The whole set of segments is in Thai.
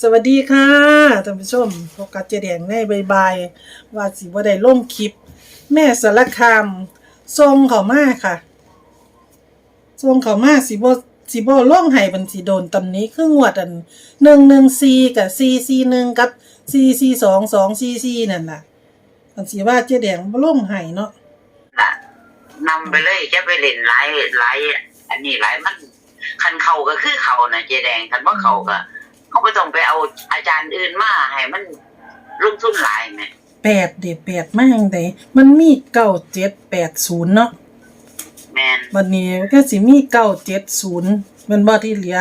สวัสดีค่ะท่านผู้ชมพบกับเจแดงในบายๆว่าสิบ่ได้ลงคลิป แม่สารคามทรงเขามาค่ะทรงเขามาสิบ่สิบ่ลงให้บันสิโดนตำนี้คืองวดอัน114กับ441กับ442 244นั่นน่ะมันสิว่าเจแดงบ่ลงให้เนาะน่ะนำไปเลยจะไปเล่นหลายหลายอันนี้หลายมันคันเขาก็คือเขานะเจแดงคันว่าเขาก็ เขาไม่ต้องไปเอาอาจารย์อื่นมาให้มันลงทุนหลายไหมแปดเด็แปดมาจังไดมันมีเก้าเจ็ดแปดศูนย์เนาะแมนวันนี้ก็สิมีเก้าเจ็ดศูนย์มันบ่ที่เหลือ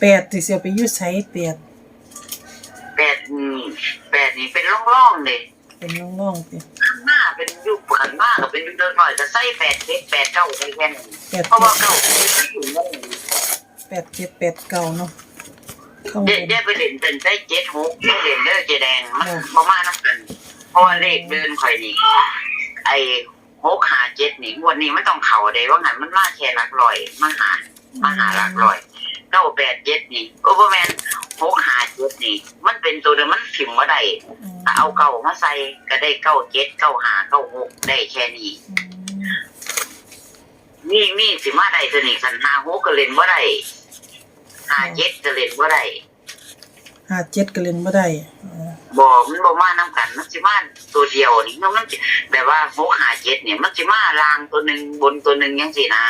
แปดที่เสียไปอยุ่ใช้แปดแปดนี่แปดนี่เป็นร่องๆเลยเป็นน้องๆสิข้างหน้าเป็นยุคขันมากก็เป็นยุคเดินหน่อยก็ใส่แปดเจ็ดแปดเก้าไปแค่นั้นแปดเพราะเจ็ว่าดเก้าไม่อยู่นั่นแปดเจ็ดแปดเก้าเนาะ ข้างบเจ๊นเจ๊ไปเล่นเป็นใส่เจ็ดหกเจ๊เล่นเด้อเจแดงมันอ่าประมาณนั้นกันเพราะว่าเลขเดินข่อยนี่ไอ้หกหาเจ็ดนี่งวดนี้ไม่ต้องเข่าเลยว่างั้นมันมาแค่หลักร้อยมาหามาหาหลักร้อยเก้าแปดเจ็ดนี่โอเวอร์แมนหกหาเจ็ดนี่ มันเป็นตัวเดียวมันถิ่มว่าได้อืมถ้าเอาเก่ามาใส่ก็ได้เก้าเจ็ดเก้าหาเก้าหกได้แค่นี้นี่นี่สิมาได้สนิทสันหาหกก็เล่นว่าได้ หาเจ็ดก็เล่นว่าได้ห้าเจ็ดก็เล่นบ่ได้อ๋อบ่มันบ่มานํกันมันสิมาตัวเดียวนี่มันสิแบบว่าหกหาเจ็ดเนี่ยมันสิมาลางตัวหนึ่งบนตัวหนึ่งยังสินะ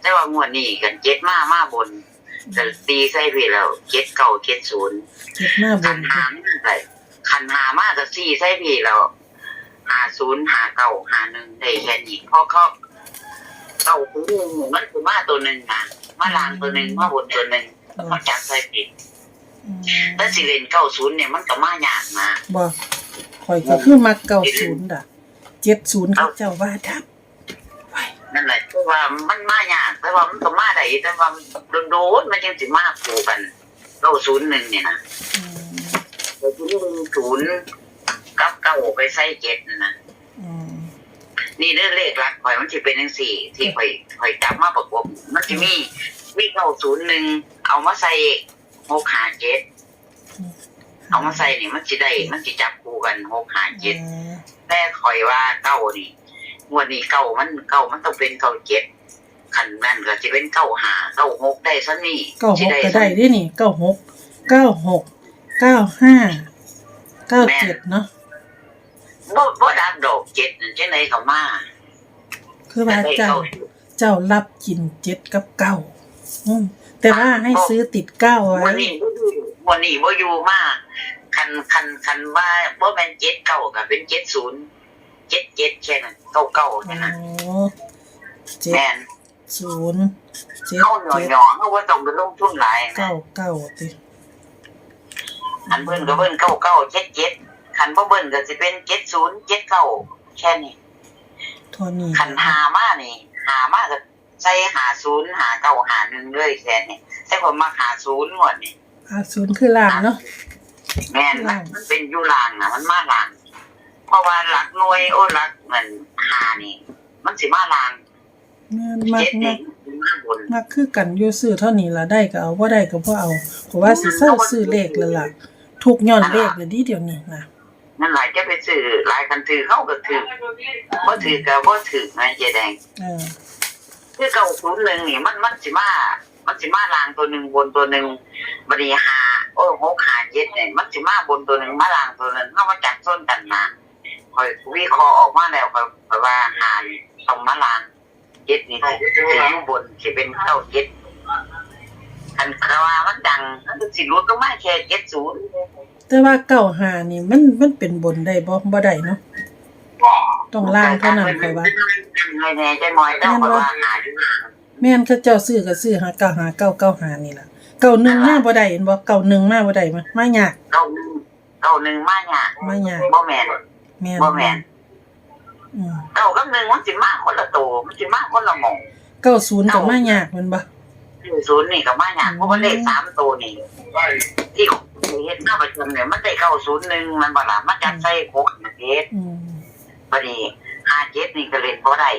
แต่ว่างวดนี้กันเจ็ดมามาบนแต่ตีใส่พี่แล้วเจ็ดเก้าเจ็ดศูนย์เจ็ดหน้าบขันนหามาใส่ขันหามากับสี่ใส่พี่แล้วหาศูนย์หาเก้าหาหนึ่งได้แค่นี้เพราะเขาเก้าตัวหนึ่งมันคือมาตัวหนึ่งนะมาลางตัวหนึ่งมาบนตัวหนึ่ง แล้วก็จับใส่พี่อืมถ้าสิเล่นเก้าศูนย์เนี่ยมันก็มายากนะบ่ข่อยก็คือมักเก้าศูนย์ด่ะเจ็ดศูนย์เขาเจ้าว่าทับไว้นั่นแหละเพราะว่ามันมายากแต่ว่ามันก็มาได้แต่ว่าโดนๆมันยังสิมาผูกันเก้าศูนย์หนึ่งเนี่ยนะอืมเก้าศูนย์หนึ่งศูนย์กับเก้าไปใส่เจ็ดนะนะอืมนี่เรื่องเลขหลักข่อยมันจะเป็นทั้งสี่ที่ข่อยข่อยจับมาประกบมันจะมีมีเก้าศูนย์หนึ่ง เอามาใส่หกหาเจ็ดเอามาใส่นี่มันจะได้มันจะจับคู่กันหกหาเจ็ดอืมแต่ข่อยว่าเก้านี่งวดนี้เก้ามันเก้ามันต้องเป็นเก้าเจ็ดขันนั่นก็จะเป็นเก้าหาเก้าหกได้ซะนี่เก้าหสิกก็ได้ซะเด้นี่เก้าหกเก้าหกเก้าห้าเก้าเจ็ดเนาะบ่บ่ดับดอกเจ็ดนั่นจังไดก็มาคือว่าได้เจ้าเก้าเจ้ารับกินเจ็ดกับเก้าอืม แต่ว่าให้ซื้อติดเก้าไว้วันนี้บ่อยู่วันนี้บ่อยู่มาคันคันคันว่าบ่แม่นเจ็ดเก้าก็เป็นเจ็ดศูนย์เจ็ดเจ็ดแค่นั้นเก้าเก้าอ๋แค่นั้นอเจ็ดแม่นศูนย์เจ็ดเข้าหน่อยเจ็ดหน่อเขาว่าต้องไปลงทุนหลายนะเก้าเก้าติอันเบิ้นก็เบิ้นเก้าเก้าเจ็ดเจ็ดคันบ่เบิ้นก็สิเป็นเจ็ดศูนย์เจ็ดเก้าแค่นี้ เท่านี้คันหามานี่ หามาก็ ใส่หาศูนย์หาเก้าหาหนึ่งเลยแค่นี้แต่ผมมาหาศูนย์หมดนี่อ่าศูนย์คือล่างเนาะแม่นมันมันเป็นอยู่ลางนะมันมาลาง เพราะว่าหลักหน่วยโอ้หลักเหมือนหานี่ มันสิมาลางแม่นมักเจ็ดมันี่กมันมาบนมักคือกันอยู่ซื้อเท่านี้ละได้ก็เอาบ่ได้ก็บ่เอาเพราะว่าสิเซาซื้อเลขแล้วล่ะทุกย้อนเลขเลยดีเดี๋ยวนี้นะนั่นหลายจะไปซื้อหลายคันถือเข้าก็ถือบ่ถือก็บ่ถือนะเจ๊แดงเออ คือเก้าศูนย์หนึ่งนี่มันมันสิมา มันสิมาลางตัวหนึ่งบนตัวหนึ่งบริหาโอ้โหกหาเจ็ดเนี่ยมันสิมาบนตัวหนึ่งมาลางตัวหนึ่งเข้ามาจับส้นกันมาคอยวิเคราะห์ออกมาแล้วคอยคอยว่าหาต้องมาลางเจ็ดนี่สิอยู่บนสิเป็นเก้าเจ็ดอันคราว่ามันดังมันสิรุดก็มาแค่เจ็ดศูนย์แต่ว่าเก้าหานี่มันมันเป็นบนได้บ่บ่ได้เนาะ ต้องล่างเท่านั้นค่อยว่าแน่ๆใจมอยแล้วคอยว่าหาอยู่แม่นเขาเจ้าซื้อก็ซื้อหาเก้าหาเก้าเก้าหานี่ล่ะเก้าหนึ่งมาบ่ได้เห็นบ่เก้าหนึ่งมาบ่ได้มามายากเก้าหนึ่งเก้าหนึ่งมาเนี่ยมายากบ่แม่นแม่นบ่แม่นอืมเก้ากับหนึ่งมันสิมาคนละตัวมันสิมาคนละหมองเก้าศูนย์ก็มายากแม่นบ่ศูนย์นี่กับมาอย่างเพราะว่าเลขสามตัวนี่ที่เฮ็ดหน้าประจำเนี่ยมันได้เก้าศูนย์หนึ่งมันบ่ล่ะมันจัดใส่หกเจ็ด อืมพอดีห้าเจ็ดนี่ก็เล่นบ่ได้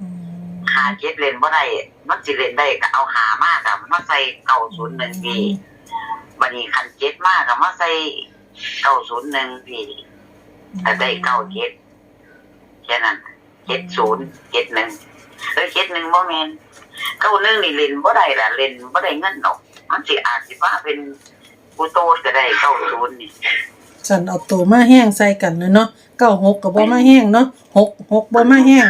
อืมห้าเจ็ดเล่นบ่ได้มันสิเล่นได้ก็เอาหามากอะมาใส่เก้าศูนย์หนึ่งดีบบัดนี้คันเจ็ดมากก็มาใส่เก้าศูนย์หนึ่งพี่ถ้าได้เก้าเจ็ดแค่นั้นเจ็ดศูนย์เจ็ดหนึ่งเอ้ยเจ็ดหนึ่งบ่แมนเก้าหนึ่งนี่เล่นบ่ได้ละเล่นบ่ได้เงินหรอกมันสิอาจสิว่าเป็นกูโตดก็ได้เก้าศูนย์นี่ ฉันเอาตัวมาแห้งใส่กันเลยเนาะเก้าหกกับบ่มาแห้งเนาะหกหกบ่มาแห้ง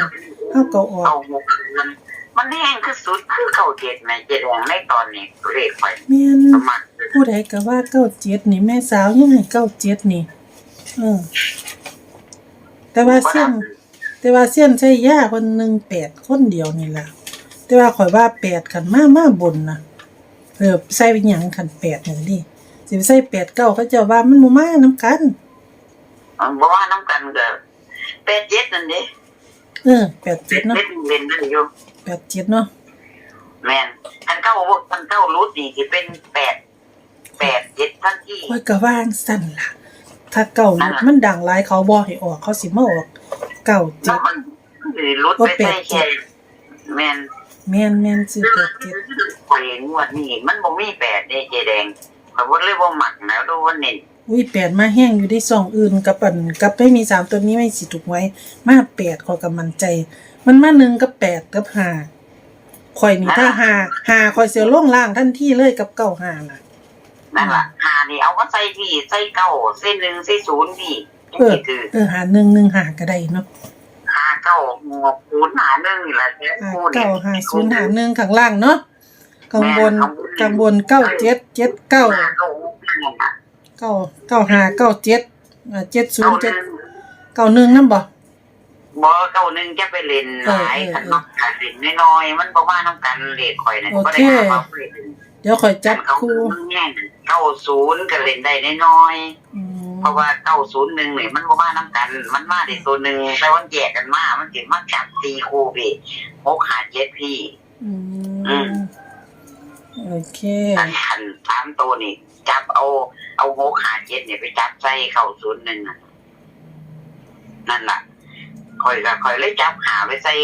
เฮาก็ออกเอาหกมันมันแห้งคือสุดคือเก้าเจ็ดนะเจ็ดแดงในตอนนี้เลขไปแม่นประมาณผู้ใดก็ว่าเก้าเจ็ดนี่แม่สาวยังให้เก้าเจ็ดนี่เออแต่ว่าเส้นแต่ว่าเส้นใช้ยาคนหนึ่งแปดคนเดียวนี่ล่ะแต่ว่าข่อยว่าแปดขันมามาบนนะเออใส่เป็นหยังขันแปดอย่างนี้ สิไปใส่แปดเก้าเขาเจะว่ามันบ่มาน้ำกันมันบ่ว่าน้ำกันก็แปดเจ็ดนั่นเด้เออแปดเจ็ดเนาะเล่นเล่นได้อยู่แปดเจ็ดเนาะแม่นคันเก้าบ่คันเก้ารูดนี่สิเป็นแปดแปดเจ็ดทันทีข่อยก็ว่างสั่นล่ะ ถ้าเก้านี่มันดังหลายเขาบ่ให้ออกเขาสิมาออกเก้าเจ็แล้วดมันสิรูดไปใส่แค่แม่นแม่นแม่นซื้อแปดเจ็ดข่อยงวดนี้มันบ่มีแปดเด้เจแดง ข่อยบ่เลยบ่มักนะดูว่าเน้นอุ้ยแปดมาแห้งอยู่ได้สองอื่นกับปันกับไม่มีสามตัวนี้ไม่สิถูกไว้ มาแปดขอยกับมันใจ มันมาหนึ่งกับแปดกับห้าข่อยนี่ถ้าห้าห้าข่อยเสียล่งล่างทันทีเลยกับเก้าห้าน่ะ นั่นล่ะหานี่เอามาใส่พี่ใส่เก้าใส่หนึ่งใส่ศูนย์พี่เออนี่คือ เออหาหนึ่งหนึ่งหาก็ได้เนาะหาเก้าหัวคูณหาหนึ่งนี่แหละแท้หาคูณเก้าหาศูนย์หาหนึ่งข้างล่างเนาะ ข้างบนข้างบนเก้าเจ็ดเจ็ดเก้าหาเก้านั่นน่ะเก้าเก้าหาเก้าเจ็ดอ่าเจ็ดศูนเก้าย์หเจ็ดนึ่งเก้าหนึ่งนั่นบ่บ่เก้าหนึ่งจะไปเล่นหลายเออเออคันนอกกันเล่นน้อยๆมันบ่ว่าน้ำกันเลขข่อยน่ะโอบ่เคได้หาว่าเล่นเดี๋ยวข่อยจัดเขาคู่แง่เก้าศูนย์ก็เล่นได้น้อยๆอืมเพราะว่าเก้าศูนย์หนึ่งเนี่ยมันบ่มาน้ำกัน มันมาได้ตัวหนึ่งแต่ว่าแยกกันมามันสิมาจับตีคู่พี่หกหาเจ็ดพี่ อือืมม โอเค อันขันสามตัวนี่จับเอาเอาหกหาเจ็ดเนี่ยไปจับใส่เข้าศูนย์หนึ่งน่ะนั่นล่ะคอยก็คอยเลยจับหาไปใส่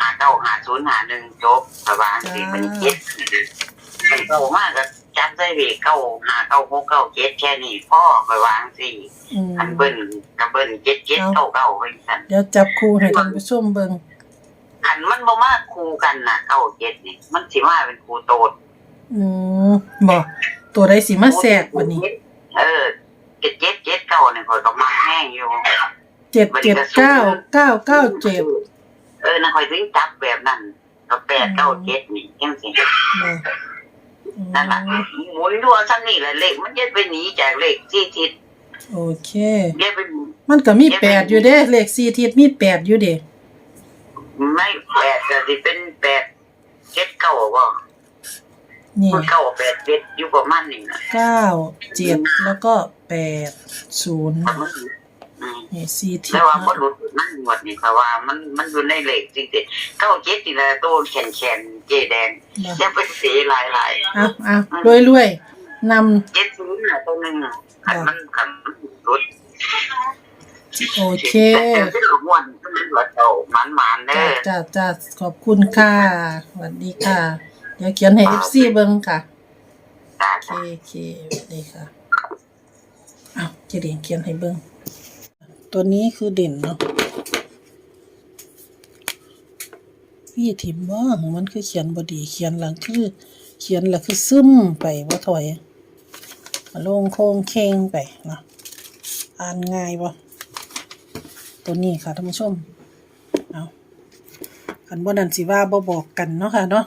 หาเก้าหาศูนย์หาหนึ่งจบประมาณสี่มันเจ็ดมันเก้ามากก็จับใส่เบเก้าหาเก้าหกเก้าเจ็ดแค่นี้พ่อคอยวางสี่อืมอันเบิ้ลกับเบิ้ลเจ็ดเจ็ดเก้าเก้าไปกันเดี๋ยวจับคู่ให้ท่านผู้ชมเบิ่งอันมันบ่มาคู่กันนะเก้าเจ็ดนี่มันสิมาเป็นคู่โตด อืมบ่ตัวใดสิมาแทรกบัดนี้เออเจ็ดเจ็ดเจ็ดเก้าเนี่ยคอยก็มาแห้งอยู่เจ็ดเจ็ดเก้าเก้าเก้าเจ็ดเออนะคอยถึงจับแบบนั้นก็แปดเก้าเจ็ดนี่จังสิบ่อืมนั่นแหละหมุนดัวซ้ำนี่แหละเลขมันจะไปหนีจากเลขที่ทิศโอเคเดี๋ยวไปมันก็มีแปดอยู่เด้เลขสี่ทิศมีแปดอยู่เด้ไม่แปดแต่สิเป็นแปดเจ็ดเก้าว่า นี่มันเก้าแปดเจ็ดอยู่ประมาณนี้นะเก้าเจ็ดแล้วก็แปดศูนย์มันมันอืมนี่สี่ทิศแต่ว่าบ่เนาะหลุดมันหมดนี่เพราะว่า มันมันอยู่ในเลขจริงๆเก้าเจ็ดนี่แหละตัวแขนแขนๆเจแดงบ่ยังเป็นสีหลายหลายเอ้าเอ้ารวยรวยๆนำเจ็ดศูนย์น่ะตัวหนึ่งขันมันขันมันหลุดโอเคแต่ที่หลุดม้วนมันหลุดเอามันมันๆเด้จ้าอจ้าจ้าขอบคุณค่ะสวัสดีค่ะ เดี๋ยวเขียนให้ FC เบิ่งค่ะจ้าโอเคโอเคสวัสดีค่ะอ้าวเจเดียงเขียนให้เบิ่งตัวนี้คือเด่นเนาะพี่ถิมว่ามันคือเขียนบดีเขียนหลังคือ เขียนหลังคือซึมไปว่าถอยลงโค้งเคงไปเนาะอ่านง่ายบ่ตัวนี้ค่ะท่านผู้ชมเอาคันบ่นั่นสิว่าบ่บอกกันเนาะค่ะเนาะ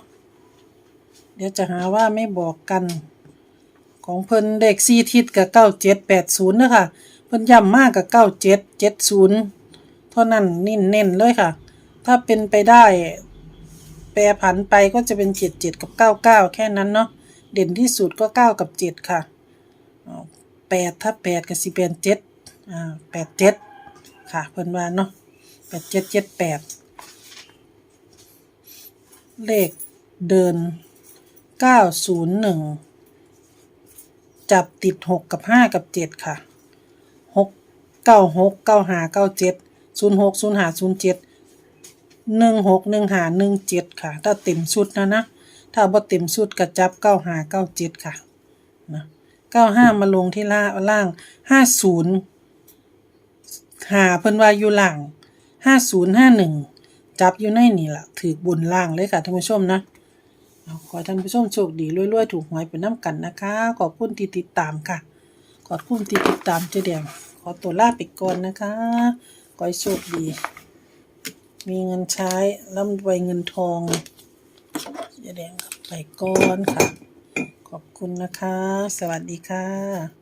เดี๋ยวจะหาว่าไม่บอกกันของเพิ่นเด็กสี่ทิศกับเก้าเจ็ดแปดศูนย์นะคะเพิ่นย้ำมากกับเก้าเจ็ดเจ็ดศูนย์เท่านั้นนิ่นเน้นเลยค่ะ ถ้าเป็นไปได้ แปรผันไปก็จะเป็นเจ็ดเจ็ดกับเก้าเก้าแค่นั้นเนาะเด่นที่สุดก็เก้ากับเจ็ดค่ะแปดถ้าแปดกับสิเป็นเจ็ดอ่าแปดเจ็ดค่ะเพิ่นว่าเนาะแปดเจ็ดเจ็ดแปดเลขเดิน เก้าศูนย์หนึ่งจับติดหกกับห้ากับเจ็ดค่ะหกเก้าหกเก้าหาเก้าเจ็ดศูนย์หกศูนย์หาศูนย์เจ็ดหนึ่งหกหนึ่งหาหนึ่งเจ็ดค่ะ ถ้าเต็มชุดนะนะ ถ้าบ่เต็มชุดก็จับเก้าหาเก้าเจ็ดค่ะนะเก้าห้ามาลงที่ล่าล่างห้าศูนย์หาเพิ่นว่าอยู่หล่างห้าศูนย์ห้าหนึ่งจับอยู่ในนี่แหละถือบนล่างเลยค่ะท่านผู้ชมนะ ขอท่านผู้ชมโชคดีรวยๆ ถูกหวยเป็นน้ำกันนะคะ ขอบคุณที่ติดตามค่ะ ขอบคุณที่ติดตามเจ๊แดงขอตัวลาไปก่อนนะคะขอให้โชคดี มีเงินใช้ร่ำรวยเงินทองเจ๊แดงไปก่อนค่ะ ขอบคุณนะคะ สวัสดีค่ะ